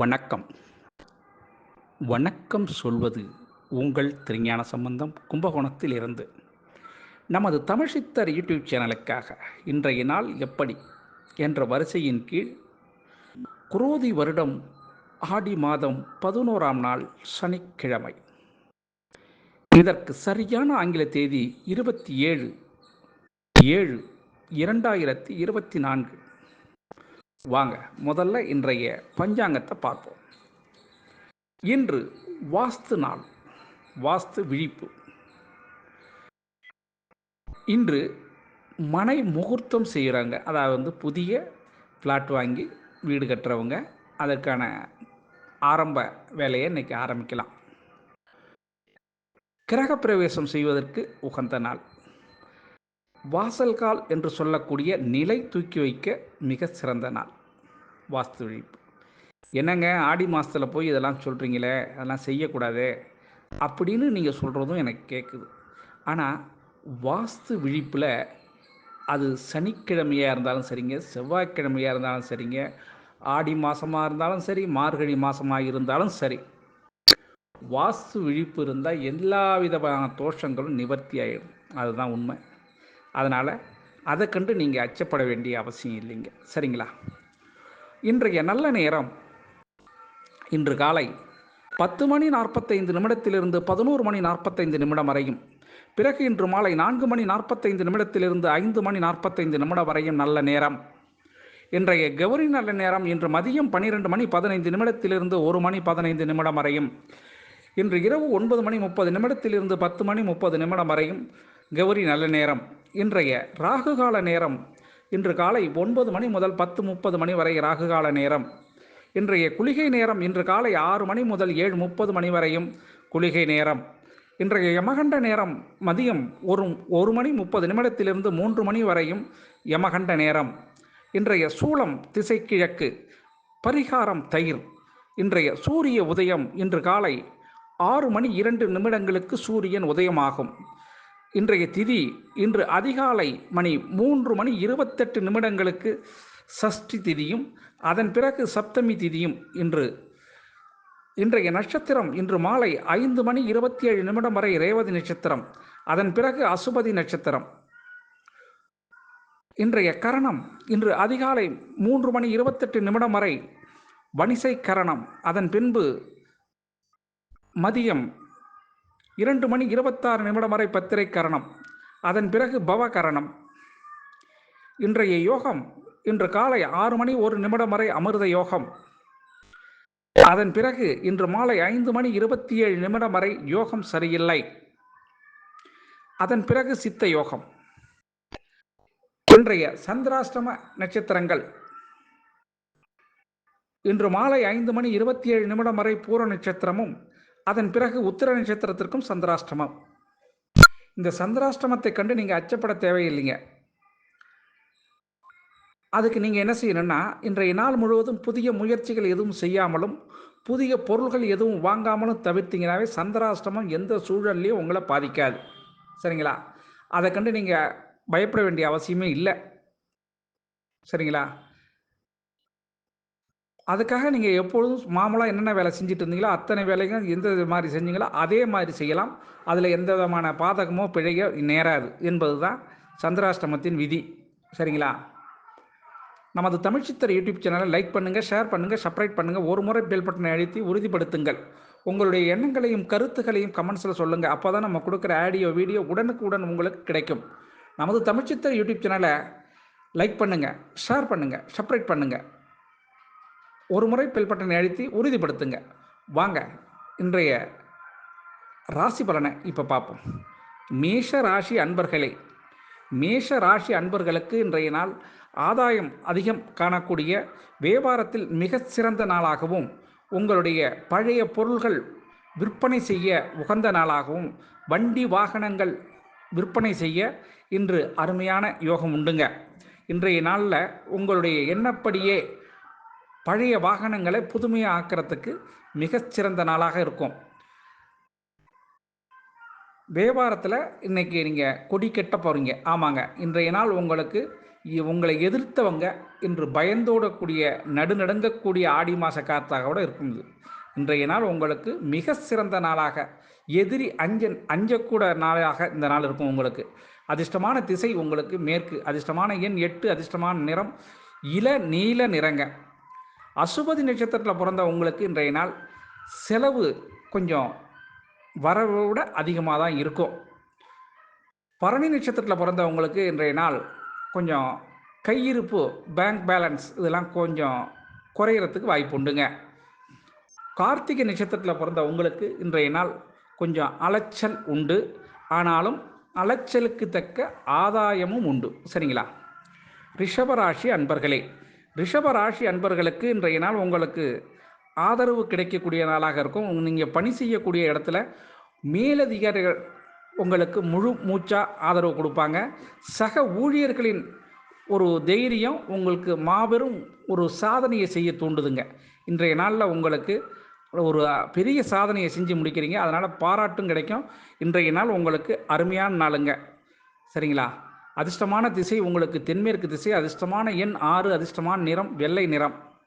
வணக்கம். வணக்கம் சொல்வது உங்கள் திருஞான சம்பந்தம் கும்பகோணத்தில் இருந்து நமது தமிழ்சித்தர் யூடியூப் சேனலுக்காக இன்றைய நாள் எப்படி என்ற வரிசையின் கீழ் குரோதி வருடம் ஆடி மாதம் பதினோராம் நாள் சனிக்கிழமை. இதற்கு சரியான ஆங்கில தேதி இருபத்தி ஏழு ஏழு இரண்டாயிரத்தி இருபத்தி நான்கு. வாங்க முதல்ல இன்றைய பஞ்சாங்கத்தை பார்ப்போம். இன்று வாஸ்து நாள் வாஸ்து விழிப்பு. இன்று மனை முகூர்த்தம் செய்கிறாங்க அதாவது வந்து புதிய பிளாட் வாங்கி வீடு கட்டுறவங்க அதற்கான ஆரம்ப வேலையை இன்றைக்கி ஆரம்பிக்கலாம். கிரகப்பிரவேசம் செய்வதற்கு உகந்த நாள். வாசல்கால் என்று சொல்லக்கூடிய நிலை தூக்கி வைக்க மிக சிறந்த நாள். வாஸ்து விழிப்பு. என்னங்க ஆடி மாதத்தில் போய் இதெல்லாம் சொல்கிறீங்களே அதெல்லாம் செய்யக்கூடாது? அப்படின்னு நீங்கள் சொல்கிறதும் எனக்கு கேட்குது ஆனால் வாஸ்து விழிப்பில் அது சனிக்கிழமையாக இருந்தாலும் சரிங்க செவ்வாய்க்கிழமையாக இருந்தாலும் சரிங்க ஆடி மாதமாக இருந்தாலும் சரி மார்கழி மாதமாக இருந்தாலும் சரி. வாஸ்து விழிப்பு இருந்தால் எல்லா விதமான தோஷங்களும் நிவர்த்தி ஆகிடும் அதுதான் உண்மை. அதனால் அதை கண்டு நீங்கள் அச்சப்பட வேண்டிய அவசியம் இல்லைங்க. சரிங்களா? இன்றைய நல்ல நேரம். இன்று காலை பத்து மணி நாற்பத்தைந்து நிமிடத்திலிருந்து பதினோரு மணி நாற்பத்தைந்து நிமிடம் வரையும். பிறகு இன்று மாலை நான்கு மணி நாற்பத்தைந்து நிமிடத்திலிருந்து ஐந்து மணி நாற்பத்தைந்து நிமிடம் வரையும் நல்ல நேரம். இன்றைய கௌரி நல்ல நேரம் இன்று மதியம் பன்னிரெண்டு மணி பதினைந்து நிமிடத்திலிருந்து ஒரு மணி பதினைந்து நிமிடம் வரையும். இன்று இரவு ஒன்பது மணி முப்பது நிமிடத்திலிருந்து பத்து மணி முப்பது நிமிடம் வரையும் கௌரி நல்ல நேரம். இன்றைய ராகுகால நேரம் இன்று காலை ஒன்பது மணி முதல் பத்து முப்பது மணி வரை ராகுகால நேரம். இன்றைய குளிகை நேரம் இன்று காலை ஆறு மணி முதல் ஏழு முப்பது மணி வரையும் குளிகை நேரம். இன்றைய யமகண்ட நேரம் மதியம் ஒரு ஒரு மணி முப்பது நிமிடத்திலிருந்து மூன்று மணி வரையும் யமகண்ட நேரம். இன்றைய சூளம் திசை கிழக்கு பரிகாரம் தயிர். இன்றைய சூரிய உதயம் இன்று காலை ஆறு மணி இரண்டு நிமிடங்களுக்கு சூரியன் உதயமாகும். இன்றைய திதி இன்று அதிகாலை மணி மூன்று மணி இருபத்தெட்டு நிமிடங்களுக்கு சஷ்டி திதியும் அதன் பிறகு சப்தமி திதியும் இன்று. இன்றைய நட்சத்திரம் இன்று மாலை ஐந்து மணி இருபத்தி ஏழு நிமிடம் வரை ரேவதி நட்சத்திரம் அதன் பிறகு அசுபதி நட்சத்திரம். இன்றைய கரணம் இன்று அதிகாலை மூன்று மணி இருபத்தெட்டு நிமிடம் வரை வணிசை கரணம் அதன் பின்பு மதியம் இரண்டு மணி இருபத்தாறு நிமிடம் வரை பத்திரை கரணம். அதன் பிறகு பவ கரணம். இன்றைய யோகம் இன்று காலை ஆறு மணி ஒரு நிமிடம் வரை அமிர்த யோகம். அதன் பிறகு இன்று மாலை ஐந்து மணி இருபத்தி ஏழு நிமிடம் வரை யோகம் சரியில்லை. அதன் பிறகு சித்த யோகம். இன்றைய சந்திராஷ்டம நட்சத்திரங்கள். இன்று மாலை ஐந்து மணி இருபத்தி ஏழு நிமிடம் வரை பூர நட்சத்திரமும் அதன் பிறகு உத்திர நட்சத்திரத்திற்கும் சந்திராஷ்டமம். இந்த சந்திராஷ்டமத்தை கண்டு நீங்கள் அச்சப்பட தேவையில்லைங்க. அதுக்கு நீங்கள் என்ன செய்யணும்னா இன்றைய நாள் முழுவதும் புதிய முயற்சிகள் எதுவும் செய்யாமலும் புதிய பொருள்கள் எதுவும் வாங்காமலும் தவிர்த்திங்கனாவே சந்திராஷ்டமம் எந்த சூழல்லையும் உங்களை பாதிக்காது. சரிங்களா? அதை கண்டு நீங்கள் பயப்பட வேண்டிய அவசியமே இல்லை. சரிங்களா? அதுக்காக நீங்கள் எப்பொழுதும் மாமூலாக என்னென்ன வேலை செஞ்சுட்டு இருந்தீங்களோ அத்தனை வேலைகள் எந்த மாதிரி செஞ்சீங்களோ அதே மாதிரி செய்யலாம். அதில் எந்த விதமான பாதகமோ பிழையோ நேராது என்பது தான் சந்திராஷ்டமத்தின் விதி. சரிங்களா? நமது தமிழ்ச்சித்தர் யூடியூப் சேனலை லைக் பண்ணுங்கள் ஷேர் பண்ணுங்கள் சப்ஸ்கிரைப் பண்ணுங்கள் ஒரு முறை பெல் பட்டனை அழுத்தி உறுதிப்படுத்துங்கள். உங்களுடைய எண்ணங்களையும் கருத்துக்களையும் கமெண்ட்ஸில் சொல்லுங்கள் அப்போ தான் நம்ம கொடுக்குற ஆடியோ வீடியோ உடனுக்குடன் உங்களுக்கு கிடைக்கும். நமது தமிழ்ச்சித்தர் யூடியூப் சேனலை லைக் பண்ணுங்கள் ஷேர் பண்ணுங்கள் செப்ரேட் பண்ணுங்கள் ஒரு முறை பெல் பட்டனை அழுத்தி உறுதிப்படுத்துங்க. வாங்க இன்றைய ராசி பலனை இப்போ பார்ப்போம். மேஷ ராசி அன்பர்களே மேஷ ராசி அன்பர்களுக்கு இன்றைய நாள் ஆதாயம் அதிகம் காணக்கூடிய வியாபாரத்தில் மிக சிறந்த நாளாகவும் உங்களுடைய பழைய பொருள்கள் விற்பனை செய்ய உகந்த நாளாகவும் வண்டி வாகனங்கள் விற்பனை செய்ய இன்று அருமையான யோகம் உண்டுங்க. இன்றைய நாளில் உங்களுடைய எண்ணப்படியே பழைய வாகனங்களை புதுமையாக ஆக்கிறதுக்கு மிகச்சிறந்த நாளாக இருக்கும். வியாபாரத்தில் இன்னைக்கு நீங்கள் கொடி கட்ட போகிறீங்க ஆமாங்க. இன்றைய நாள் உங்களுக்கு இ- உங்களை எதிர்த்தவங்க இன்று பயந்தோடக்கூடிய நடுநடுங்கக்கூடிய ஆடி மாத காத்தாக கூட இருக்கும் இன்றைய நாள் உங்களுக்கு மிக சிறந்த நாளாக எதிரி அஞ்ச அஞ்சக்கூட நாளாக இந்த நாள் இருக்கும் உங்களுக்கு. அதிர்ஷ்டமான திசை உங்களுக்கு மேற்கு அதிர்ஷ்டமான எண் எட்டு அதிர்ஷ்டமான நிறம் இள நீல நிறங்க. அசுபதி நட்சத்திரத்தில் பிறந்த உங்களுக்கு இன்றைய நாள் செலவு கொஞ்சம் வரவை விட அதிகமாக தான் இருக்கும். பரணி நட்சத்திரத்தில் பிறந்தவங்களுக்கு இன்றைய நாள் கொஞ்சம் கையிருப்பு பேங்க் பேலன்ஸ் இதெல்லாம் கொஞ்சம் குறையிறதுக்கு வாய்ப்பு உண்டுங்க. கார்த்திகை நட்சத்திரத்தில் பிறந்த உங்களுக்கு இன்றைய நாள் கொஞ்சம் அலைச்சல் உண்டு. ஆனாலும் அலைச்சலுக்கு தக்க ஆதாயமும் உண்டு. சரிங்களா? ரிஷபராசி அன்பர்களே ரிஷபராசி அன்பர்களுக்கு இன்றைய நாள் உங்களுக்கு ஆதரவு கிடைக்கக்கூடிய நாளாக இருக்கும். நீங்கள் பணி செய்யக்கூடிய இடத்துல மேலதிகாரிகள் உங்களுக்கு முழு மூச்சாக ஆதரவு கொடுப்பாங்க. சக ஊழியர்களின் ஒரு தைரியம் உங்களுக்கு மாபெரும் ஒரு சாதனையை செய்ய தூண்டுதுங்க. இன்றைய நாளில் உங்களுக்கு ஒரு பெரிய சாதனையை செஞ்சு முடிக்கிறீங்க. அதனால் பாராட்டும் கிடைக்கும். இன்றைய நாள் உங்களுக்கு அருமையான நாளுங்க. சரிங்களா? அதிர்ஷ்டமான திசை உங்களுக்கு தென்மேற்கு திசை அதிர்ஷ்டமான எண் ஆறு அதிர்ஷ்டமான நிறம் வெள்ளை நிறம்.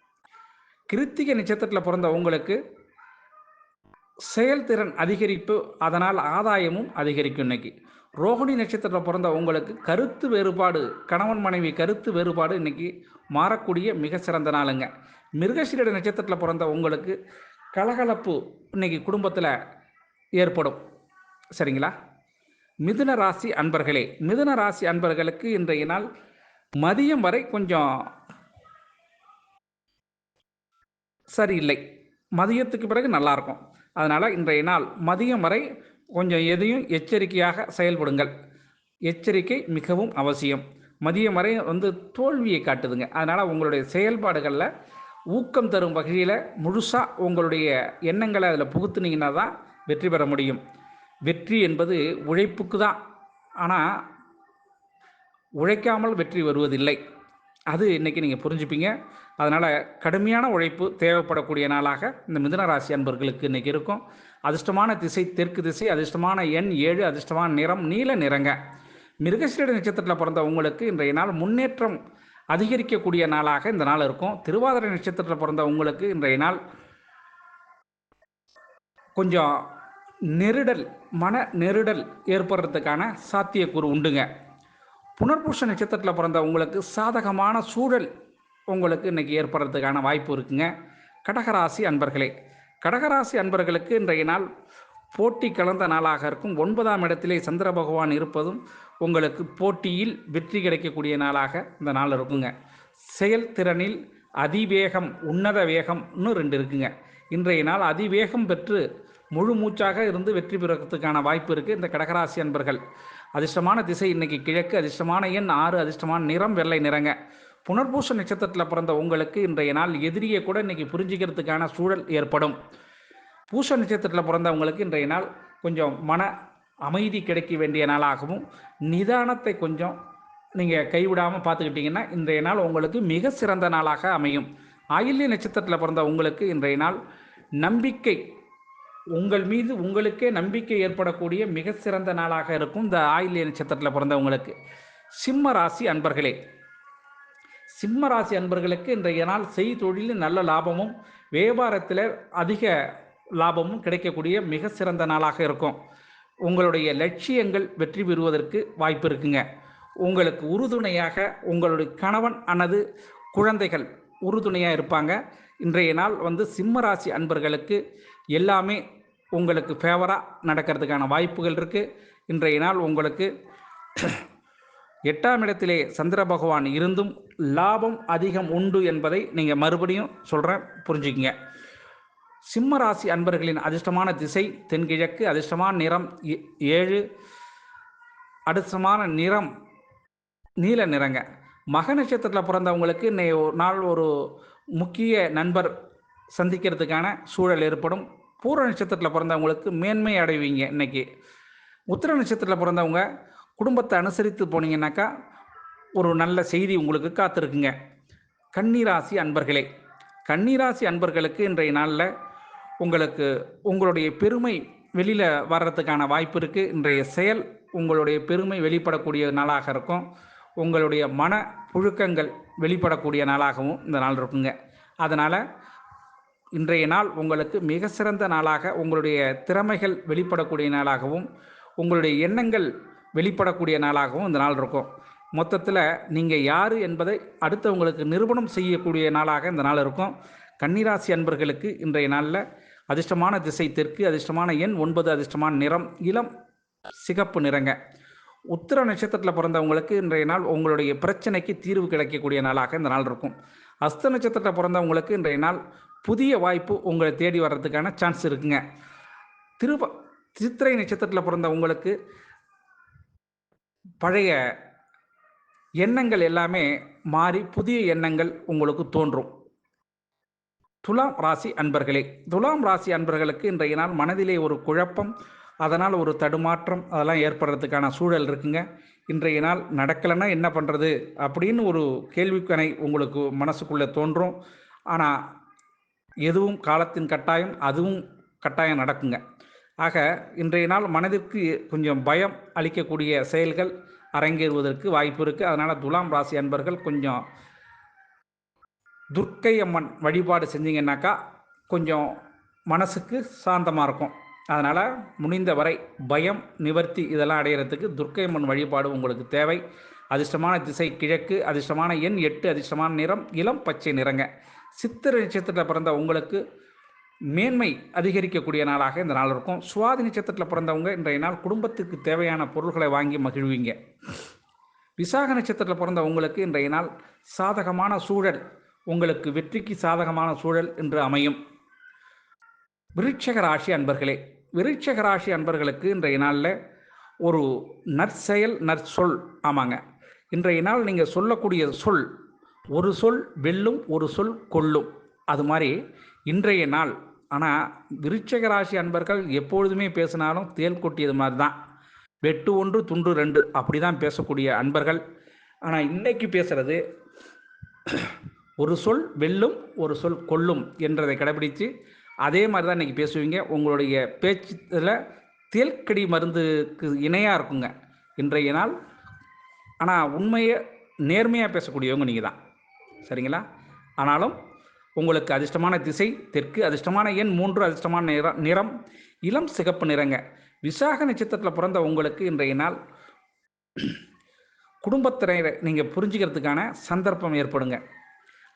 கிருத்திகை நட்சத்திரத்தில் பிறந்த உங்களுக்கு செயல்திறன் அதிகரிப்பு அதனால் ஆதாயமும் அதிகரிக்கும் இன்னைக்கு. ரோகிணி நட்சத்திரத்தில் பிறந்த உங்களுக்கு கருத்து வேறுபாடு கணவன் மனைவி கருத்து வேறுபாடு இன்னைக்கு மாறக்கூடிய மிக சிறந்த நாளுங்க. மிருகசீரட நட்சத்திரத்தில் பிறந்த உங்களுக்கு கலகலப்பு இன்னைக்கு குடும்பத்தில் ஏற்படும். சரிங்களா? மிதுன ராசி அன்பர்களே மிதுன ராசி அன்பர்களுக்கு இன்றைய நாள் மதியம் வரை கொஞ்சம் சரியில்லை. மதியத்துக்கு பிறகு நல்லா இருக்கும் அதனால் இன்றைய நாள் மதியம் வரை கொஞ்சம் எதையும் எச்சரிக்கையாக செயல்படுங்கள். எச்சரிக்கை மிகவும் அவசியம். மதியம் வரை வந்து தோல்வியை காட்டுதுங்க. அதனால் உங்களுடைய செயல்பாடுகளில் ஊக்கம் தரும் வகையில் முழுசாக உங்களுடைய எண்ணங்களை அதில் புகுத்துனீங்கன்னா தான் வெற்றி பெற முடியும். வெற்றி என்பது உழைப்புக்கு தான். ஆனால் உழைக்காமல் வெற்றி வருவதில்லை. அது இன்றைக்கி நீங்கள் புரிஞ்சுப்பீங்க. அதனால் கடுமையான உழைப்பு தேவைப்படக்கூடிய நாளாக இந்த மிதுன ராசி அன்பர்களுக்கு இன்றைக்கி இருக்கும். அதிர்ஷ்டமான திசை தெற்கு திசை அதிர்ஷ்டமான எண் ஏழு அதிர்ஷ்டமான நிறம் நீல நிறங்க. மிருகசீட நட்சத்திரத்தில் பிறந்த உங்களுக்கு இன்றைய நாள் முன்னேற்றம் அதிகரிக்கக்கூடிய நாளாக இந்த நாள் இருக்கும். திருவாதிரை நட்சத்திரத்தில் பிறந்த உங்களுக்கு இன்றைய நாள் கொஞ்சம் நெருடல் மன நெருடல் ஏற்படுறதுக்கான சாத்தியக்கூறு உண்டுங்க. புனர்பூஷ நட்சத்திரத்தில் பிறந்த உங்களுக்கு சாதகமான சூழல் உங்களுக்கு இன்றைக்கி ஏற்படுறதுக்கான வாய்ப்பு இருக்குங்க. கடகராசி அன்பர்களே கடகராசி அன்பர்களுக்கு இன்றைய நாள் போட்டி கலந்த நாளாக இருக்கும். ஒன்பதாம் இடத்திலே சந்திர பகவான் இருப்பதும் உங்களுக்கு போட்டியில் வெற்றி கிடைக்கக்கூடிய நாளாக இந்த நாள் இருக்குங்க. செயல்திறனில் அதிவேகம் உன்னத வேகம்னு ரெண்டு இருக்குங்க. இன்றைய நாள் அதிவேகம் பெற்று முழு மூச்சாக இருந்து வெற்றி பெறுறதுக்கான வாய்ப்பு இருக்குது இந்த கடகராசி அன்பர்கள் அதிர்ஷ்டமான திசை இன்னைக்கு கிழக்கு அதிர்ஷ்டமான எண் ஆறு அதிர்ஷ்டமான நிறம் வெள்ளை நிறங்க. புனர்பூச நட்சத்திரத்தில் பிறந்த உங்களுக்கு இன்றைய நாள் எதிரியை கூட இன்னைக்கு புரிஞ்சுக்கிறதுக்கான சூழல் ஏற்படும். பூச நட்சத்திரத்தில் பிறந்தவங்களுக்கு இன்றைய நாள் கொஞ்சம் மன அமைதி கிடைக்க வேண்டிய நாளாகவும் நிதானத்தை கொஞ்சம் நீங்கள் கைவிடாமல் பார்த்துக்கிட்டிங்கன்னா இன்றைய நாள் உங்களுக்கு மிக சிறந்த நாளாக அமையும். ஆயில்ய நட்சத்திரத்தில் பிறந்த உங்களுக்கு இன்றைய நாள் நம்பிக்கை உங்கள் மீது உங்களுக்கே நம்பிக்கை ஏற்படக்கூடிய மிக சிறந்த நாளாக இருக்கும் இந்த ஆயில்ய நட்சத்திரத்தில் பிறந்தவங்களுக்கு சிம்ம ராசி அன்பர்களே சிம்ம ராசி அன்பர்களுக்கு இன்றைய நாள் செய்தொழிலில் நல்ல லாபமும் வியாபாரத்தில் அதிக லாபமும் கிடைக்கக்கூடிய மிக சிறந்த நாளாக இருக்கும். உங்களுடைய லட்சியங்கள் வெற்றி பெறுவதற்கு வாய்ப்பு இருக்குங்க. உங்களுக்கு உறுதுணையாக உங்களுடைய கணவன் அல்லது குழந்தைகள் உறுதுணையாக இருப்பாங்க. இன்றைய நாள் வந்து சிம்ம ராசி அன்பர்களுக்கு எல்லாமே உங்களுக்கு ஃபேவராக நடக்கிறதுக்கான வாய்ப்புகள் இருக்குது இன்றைய நாள் உங்களுக்கு எட்டாம் இடத்திலே சந்திர பகவான் இருந்தும் லாபம் அதிகம் உண்டு என்பதை நீங்கள் மறுபடியும் சொல்கிறேன் புரிஞ்சுக்கங்க. சிம்ம ராசி அன்பர்களின் அதிர்ஷ்டமான திசை தென்கிழக்கு அதிர்ஷ்டமான நிறம் ஏ- ஏழு அதிர்ஷ்டமான நிறம் நீல நிறங்க. மக நட்சத்திரத்தில் பிறந்தவங்களுக்கு இன்னைய ஒரு நாள் ஒரு முக்கிய நண்பர் சந்திக்கிறதுக்கான சூழல் ஏற்படும். பூர நட்சத்திரத்தில் பிறந்தவங்களுக்கு மேன்மை அடைவீங்க இன்னைக்கு. உத்திர நட்சத்திரத்தில் பிறந்தவங்க குடும்பத்தை அனுசரித்து போனீங்கன்னாக்கா ஒரு நல்ல செய்தி உங்களுக்கு காத்திருக்குங்க. கன்னிராசி அன்பர்களே கன்னிராசி அன்பர்களுக்கு இன்றைய நாளில் உங்களுக்கு உங்களுடைய பெருமை வெளியில் வர்றதுக்கான வாய்ப்பு இருக்குது இன்றைய செயல் உங்களுடைய பெருமை வெளிப்படக்கூடிய நாளாக இருக்கும். உங்களுடைய மன புழுக்கங்கள் வெளிப்படக்கூடிய நாளாகவும் இந்த நாள் இருக்குங்க. அதனால் இன்றைய நாள் உங்களுக்கு மிக சிறந்த நாளாக உங்களுடைய திறமைகள் வெளிப்படக்கூடிய நாளாகவும் உங்களுடைய எண்ணங்கள் வெளிப்படக்கூடிய நாளாகவும் இந்த நாள் இருக்கும். மொத்தத்தில் நீங்கள் யார் என்பதை அடுத்தவங்களுக்கு நிரூபணம் செய்யக்கூடிய நாளாக இந்த நாள் இருக்கும். கன்னிராசி அன்பர்களுக்கு இன்றைய நாளில் அதிர்ஷ்டமான திசை தெற்கு அதிர்ஷ்டமான எண் ஒன்பது அதிர்ஷ்டமான நிறம் இளம் சிகப்பு நிறங்க. உத்திர நட்சத்திரத்தில் பிறந்தவங்களுக்கு இன்றைய நாள் உங்களுடைய பிரச்சனைக்கு தீர்வு கிடைக்கக்கூடிய நாளாக இந்த நாள் இருக்கும். அஸ்த நட்சத்திரத்தில் பிறந்தவங்களுக்கு இன்றைய நாள் புதிய வாய்ப்பு உங்களை தேடி வர்றதுக்கான சான்ஸ் இருக்குங்க. திருவ சித்திரை நட்சத்திரத்தில் பிறந்த உங்களுக்கு பழைய எண்ணங்கள் எல்லாமே மாறி புதிய எண்ணங்கள் உங்களுக்கு தோன்றும். துலாம் ராசி அன்பர்களே துலாம் ராசி அன்பர்களுக்கு இன்றைய நாள் மனதிலே ஒரு குழப்பம் அதனால் ஒரு தடுமாற்றம் அதெல்லாம் ஏற்படுறதுக்கான சூழல் இருக்குங்க. இன்றைய நாள் நடக்கலைன்னா என்ன பண்ணுறது அப்படின்னு ஒரு கேள்விக்கணை உங்களுக்கு மனசுக்குள்ளே தோன்றும். ஆனால் எதுவும் காலத்தின் கட்டாயம் அதுவும் கட்டாயம் நடக்குங்க. ஆக இன்றைய நாள் மனதிற்கு கொஞ்சம் பயம் அளிக்கக்கூடிய செயல்கள் அரங்கேறுவதற்கு வாய்ப்பு இருக்குது அதனால் துலாம் ராசி அன்பர்கள் கொஞ்சம் துர்க்கை அம்மன் வழிபாடு செஞ்சீங்கன்னாக்கா கொஞ்சம் மனசுக்கு சாந்தமாக இருக்கும். அதனால் முடிந்தவரை பயம் நிவர்த்தி இதெல்லாம் அடையிறதுக்கு துர்க்கை அம்மன் வழிபாடு உங்களுக்கு தேவை. அதிர்ஷ்டமான திசை கிழக்கு அதிர்ஷ்டமான எண் எட்டு அதிர்ஷ்டமான நிறம் இளம் பச்சை நிறங்க. சித்திரை நட்சத்திரத்தில் பிறந்த உங்களுக்கு மேன்மை அதிகரிக்கக்கூடிய நாளாக இந்த நாள் இருக்கும். சுவாதி நட்சத்திரத்தில் பிறந்தவங்க இன்றைய நாள் குடும்பத்துக்கு தேவையான பொருள்களை வாங்கி மகிழ்வீங்க. விசாக நட்சத்திரத்தில் பிறந்த உங்களுக்கு இன்றைய நாள் சாதகமான சூழல் உங்களுக்கு வெற்றிக்கு சாதகமான சூழல் என்று அமையும். விருட்சக ராசி அன்பர்களே விருட்சக ராசி அன்பர்களுக்கு இன்றைய நாளில் ஒரு நற்செயல் நற்சொல். ஆமாங்க. இன்றைய நாள் நீங்கள் சொல்லக்கூடிய சொல் ஒரு சொல் வெல்லும் ஒரு சொல் கொல்லும். அது மாதிரி இன்றைய நாள். ஆனால் விருச்சக ராசி அன்பர்கள் எப்பொழுதுமே பேசினாலும் தேல் கொட்டியது மாதிரி தான். வெட்டு ஒன்று துண்டு ரெண்டு. அப்படி தான் பேசக்கூடிய அன்பர்கள். ஆனால் இன்னைக்கு பேசுகிறது ஒரு சொல் வெல்லும் ஒரு சொல் கொல்லும் என்றதை கடைபிடித்து அதே மாதிரி தான் இன்றைக்கி பேசுவீங்க. உங்களுடைய பேச்சில் தேல்கடி மருந்துக்கு இணையாக இருக்குங்க. இன்றைய நாள். ஆனால் உண்மையை நேர்மையாக பேசக்கூடியவங்க நீங்கள் தான் சரிங்களா? ஆனாலும் உங்களுக்கு அதிர்ஷ்டமான திசை தெற்கு அதிர்ஷ்டமான எண் மூன்று அதிர்ஷ்டமான நிறம் நிறம் இளம் சிகப்பு நிறங்க. விசாக நட்சத்திரத்தில் பிறந்த உங்களுக்கு இன்றைய நாள் குடும்பத்தினரை நீங்கள் புரிஞ்சுக்கிறதுக்கான சந்தர்ப்பம் ஏற்படுங்க.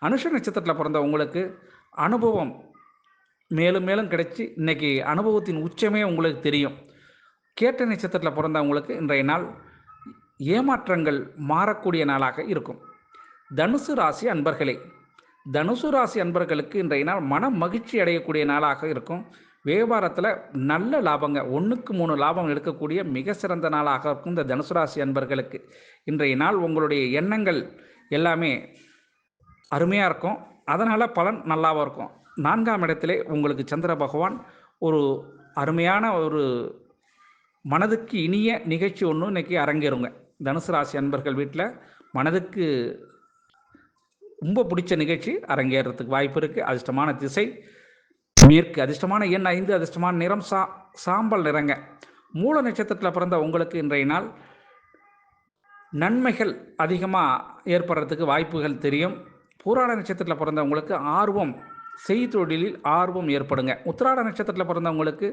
அனுஷ நட்சத்திரத்தில் பிறந்த உங்களுக்கு அனுபவம் மேலும் மேலும் கிடைச்சி இன்றைக்கி அனுபவத்தின் உச்சமே உங்களுக்கு தெரியும். கேட்ட நட்சத்திரத்தில் பிறந்தவங்களுக்கு இன்றைய நாள் ஏமாற்றங்கள் மாறக்கூடிய நாளாக இருக்கும். தனுசு ராசி அன்பர்களே தனுசு ராசி அன்பர்களுக்கு இன்றைய நாள் மன மகிழ்ச்சி அடையக்கூடிய நாளாக இருக்கும். வியாபாரத்தில் நல்ல லாபங்க ஒன்றுக்கு மூணு லாபம் எடுக்கக்கூடிய மிக சிறந்த நாளாக இருக்கும் இந்த தனுசு ராசி அன்பர்களுக்கு. இன்றைய நாள் உங்களுடைய எண்ணங்கள் எல்லாமே அருமையாக இருக்கும். அதனால் பலன் நல்லாவும் இருக்கும். நான்காம் இடத்திலே உங்களுக்கு சந்திர பகவான் ஒரு அருமையான ஒரு மனதுக்கு இனிய நிகழ்ச்சி ஒன்று இன்னைக்கு அரங்கேறுங்க. தனுசு ராசி அன்பர்கள் வீட்டில் மனதுக்கு ரொம்ப பிடிச்ச நிகழ்ச்சி. அரங்கேறதுக்கு வாய்ப்பு இருக்குது அதிர்ஷ்டமான திசை. மேற்கு அதிர்ஷ்டமான எண் ஐந்து அதிர்ஷ்டமான நிறம் சா சாம்பல் நிறங்க. மூல நட்சத்திரத்தில் பிறந்த உங்களுக்கு இன்றைய நாள் நன்மைகள் அதிகமாக ஏற்படுறதுக்கு வாய்ப்புகள் தெரியும். பூராட நட்சத்திரத்தில் பிறந்தவங்களுக்கு ஆர்வம் செய்தொழிலில் ஆர்வம் ஏற்படுங்க. உத்திராட நட்சத்திரத்தில் பிறந்தவங்களுக்கு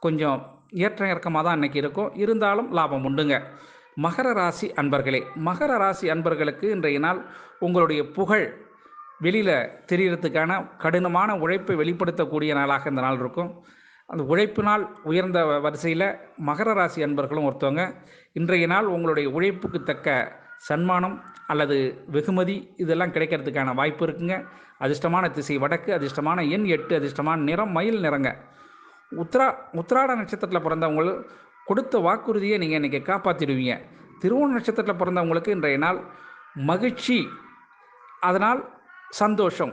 கொஞ்சம் ஏற்ற இறக்கமாக தான் இன்றைக்கி இருக்கும். இருந்தாலும் லாபம் உண்டுங்க. மகர ராசி அன்பர்களே மகர ராசி அன்பர்களுக்கு இன்றைய நாள் உங்களுடைய புகழ் வெளியில் தெரியறதுக்கான கடினமான உழைப்பை வெளிப்படுத்தக்கூடிய நாளாக இந்த நாள் இருக்கும். அந்த உழைப்பினால் உயர்ந்த வரிசையில் மகர ராசி அன்பர்களும் ஒருத்தவங்க. இன்றைய நாள் உங்களுடைய உழைப்புக்கு தக்க சன்மானம் அல்லது வெகுமதி இதெல்லாம் கிடைக்கிறதுக்கான வாய்ப்பு இருக்குங்க. அதிர்ஷ்டமான திசை வடக்கு அதிர்ஷ்டமான எண் எட்டு அதிர்ஷ்டமான நிறம் மயில் நிறங்க. உத்ரா உத்திராட நட்சத்திரத்தில் பிறந்தவங்க கொடுத்த வாக்குறுதியை நீங்கள் இன்றைக்கி காப்பாற்றிடுவீங்க திருவோண நட்சத்திரத்தில் பிறந்தவங்களுக்கு இன்றைய நாள் மகிழ்ச்சி அதனால் சந்தோஷம்.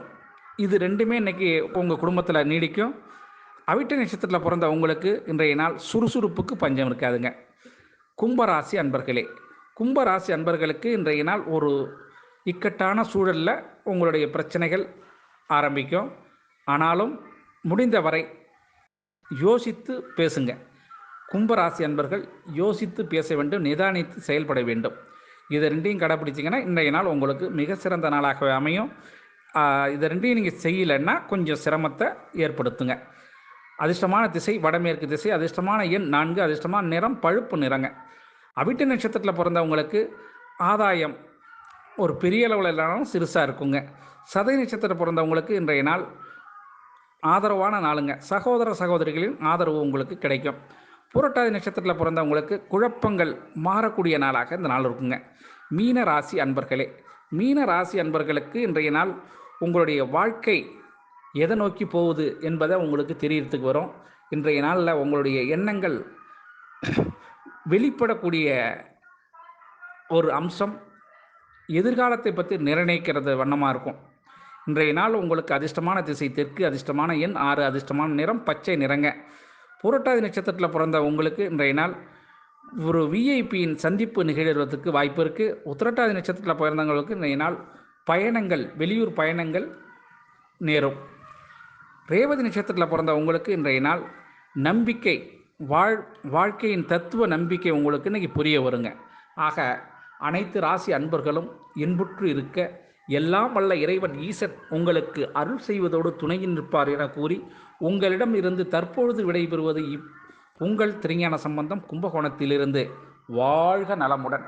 இது ரெண்டுமே இன்றைக்கி உங்கள் குடும்பத்தில் நீடிக்கும். அவிட்ட நட்சத்திரத்தில் பிறந்த உங்களுக்கு இன்றைய நாள் சுறுசுறுப்புக்கு பஞ்சம் இருக்காதுங்க. கும்பராசி அன்பர்களே கும்பராசி அன்பர்களுக்கு இன்றைய நாள் ஒரு இக்கட்டான சூழலில் உங்களுடைய பிரச்சனைகள் ஆரம்பிக்கும். ஆனாலும் முடிந்தவரை யோசித்து பேசுங்கள் கும்பராசி அன்பர்கள் யோசித்து பேச வேண்டும் நிதானித்து செயல்பட வேண்டும். இதை ரெண்டையும் கடைப்பிடிச்சிங்கன்னா இன்றைய நாள் உங்களுக்கு மிக சிறந்த நாளாகவே அமையும். இதை ரெண்டையும் நீங்கள் செய்யலைன்னா கொஞ்சம் சிரமத்தை ஏற்படுத்துங்க. அதிர்ஷ்டமான திசை வடமேற்கு திசை அதிர்ஷ்டமான எண் நான்கு அதிர்ஷ்டமான நிறம் பழுப்பு நிறங்க. அவிட்ட நட்சத்திரத்தில் பிறந்தவங்களுக்கு ஆதாயம் ஒரு பெரிய அளவில் இல்லைனாலும் சிறுசாக இருக்குங்க. சதை நட்சத்திரம் பிறந்தவங்களுக்கு இன்றைய நாள் ஆதரவான நாளுங்க. சகோதர சகோதரிகளின் ஆதரவு உங்களுக்கு கிடைக்கும். புரட்டாதி நட்சத்திரத்தில் பிறந்தவங்களுக்கு குழப்பங்கள் மாறக்கூடிய நாளாக இந்த நாள் இருக்குங்க. மீன ராசி அன்பர்களே மீன ராசி அன்பர்களுக்கு இன்றைய நாள் உங்களுடைய வாழ்க்கை எதை நோக்கி போகுது என்பதை உங்களுக்கு தெரியறதுக்கு வரும். இன்றைய நாளில் உங்களுடைய எண்ணங்கள் வெளிப்படக்கூடிய ஒரு அம்சம். எதிர்காலத்தை பற்றி நிர்ணயிக்கிறது வண்ணமாக இருக்கும். இன்றைய நாள் உங்களுக்கு அதிர்ஷ்டமான திசை தெற்கு அதிர்ஷ்டமான எண் ஆறு அதிர்ஷ்டமான நிறம் பச்சை நிறங்க. புரட்டாதி நட்சத்திரத்தில் பிறந்த உங்களுக்கு இன்றைய நாள் ஒரு விஐபியின் சந்திப்பு நிகழ்வதற்கு வாய்ப்பு இருக்குது உத்திரட்டாதி நட்சத்திரத்தில் பிறந்தவங்களுக்கு இன்றைய நாள் பயணங்கள் வெளியூர் பயணங்கள் நேரும். ரேவதி நட்சத்திரத்தில் பிறந்த உங்களுக்கு இன்றைய நாள் நம்பிக்கை வாழ் வாழ்க்கையின் தத்துவ நம்பிக்கை உங்களுக்கு இன்னைக்கு புரிய வருங்க. ஆக அனைத்து ராசி அன்பர்களும் இன்புற்று இருக்க எல்லாம் வல்ல இறைவன் ஈசன் உங்களுக்கு அருள் செய்வதோடு துணையில் நிற்பார் என கூறி உங்களிடம் இருந்து தற்பொழுது விடைபெறுவது இப் உங்கள் திருஞான சம்பந்தம் கும்பகோணத்திலிருந்து. வாழ்க நலமுடன்.